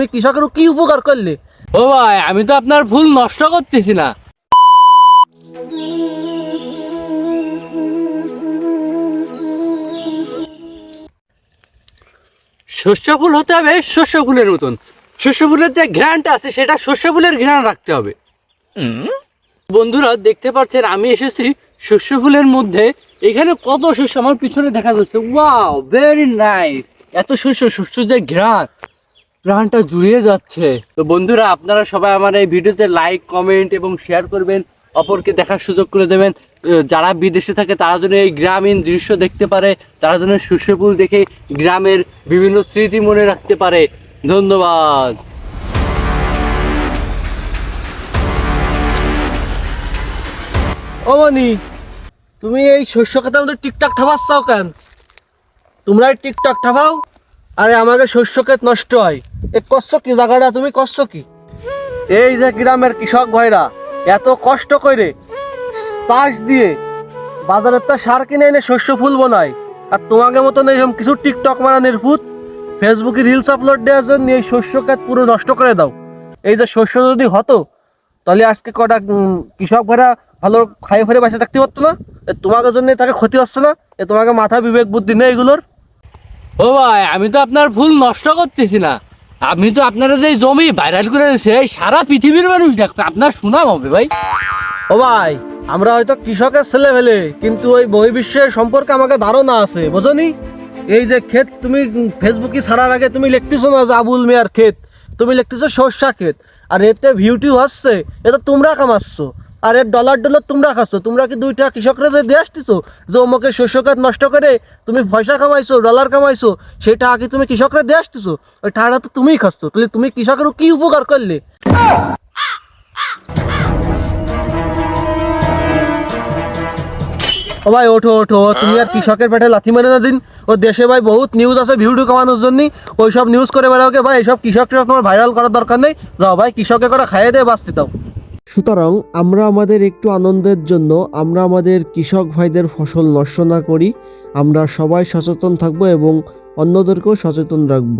তুমি কৃষকের কি উপকার করলে? ও ভাই, আমি তো আপনার ফুল নষ্ট করতেছি না। শস্য ফুল হতে হবে শস্য ফুলের মতন। শস্য ফুলের যে ঘ্রাণটা আছে, সেটা শস্য ফুলের ঘ্রাণ রাখতে হবে। বন্ধুরা, দেখতে পাচ্ছেন, আমি এসেছি শস্য ফুলের মধ্যে। এখানে কত শস্য আমার পিছনে দেখা যাচ্ছে। ওয়াও ভেরি নাইস এত শস্য শস্য যে ঘ্রাণ। প্রাণটা জুড়িয়ে যাচ্ছে। তো বন্ধুরা আপনারা সবাই আমার এই ভিডিওতে লাইক কমেন্ট এবং শেয়ার করবেন। অপরকে দেখার সুযোগ করে দেবেন। যারা বিদেশে থাকে তারা যেন এই গ্রামীণ দৃশ্য দেখতে পারে। তারা যেন শস্যফুল দেখে গ্রামের বিভিন্ন স্মৃতি মনে রাখতে পারে। ধন্যবাদ। ও মনি তুমি এই শস্য খাতে আমাদের টিকটাক ঠাপাচ্ছাও কেন? তোমরা টিকটাক ঠাপাও আরে আমাদের শস্য ক্ষেত নষ্ট হয়। এ করছ কি জায়গাটা তুমি করছ কি? এই যে গ্রামের কৃষক ভাইরা, এত কষ্ট করে চাষ দিয়ে বাজারের তো সার কিনে এনে শস্য ফুল বানায়। আর তোমাকে মতন এইরকম কিছু টিকটক মারানের ভূত, ফেসবুকে রিলস আপলোড দেওয়ার জন্য এই শস্য ক্ষেত পুরো নষ্ট করে দাও। এই যে শস্য যদি হতো, তাহলে আজকে কটা কৃষক ভাইরা ভালো খাই ফেরে বাসা থাকতে পারতো না? এ তোমাকে জন্য তাকে ক্ষতি হচ্ছে না? এ তোমাকে মাথা বিবেক বুদ্ধি নেই এগুলোর? ও ভাই, আমি তো আপনার ফুল নষ্ট করতেছি না। আমি তো আপনারা যে জমি ভাইরাল করে দিয়েছে সারা পৃথিবীর মানুষ দেখবে। আপনার সুনাম হবে ভাই। ও ভাই, আমরা হয়তো কৃষকের ছেলে ফেলে কিন্তু ওই বহির্বিশ্বের সম্পর্কে আমাকে ধারণা আছে, বোঝনি? এই যে ক্ষেত তুমি ফেসবুকে ছাড়ার আগে তুমি লিখতেছো না যে আবুল মিয়ার ক্ষেত? তুমি লিখতেছো সর্ষা ক্ষেত। আর এতে ভিউটি হচ্ছে এটা তোমরা কামাচ্ছ। আর ডলার ডলার তোমরা খাচ্ছ, তোমরা কি দুইটা কৃষকরা যে দিয়ে আসতেছো? যে অমুকে শস্য ক্ষেত নষ্ট করে তুমি পয়সা কামাইছো, ডলার কামাইছো সেই টাকা কি তুমি কৃষকরা দিয়ে আসতেছো? ওই টাকাটা তো তুমিই খাচ্ছ, তাহলে তুমি কৃষকেরও কি উপকার করলে? ও ভাই, ওঠো ওঠো তুমি আর কৃষকের পেটে লাথি মেরে না দিন। ও দেশে ভাই বহুত নিউজ আছে ভিডিও কমানোর জন্য ওই সব নিউজ করে বেড়াওকে ভাই, এইসব কৃষক তোমার ভাইরাল করার দরকার নেই। যাও ভাই কৃষকে করে খাইয়ে দিয়ে বাঁচতে দাও। সুতরাং আমরা আমাদের একটু আনন্দের জন্য আমরা আমাদের কৃষক ভাইদের ফসল নষ্ট না করি, আমরা সবাই সচেতন থাকব এবং অন্যদেরকেও সচেতন রাখব।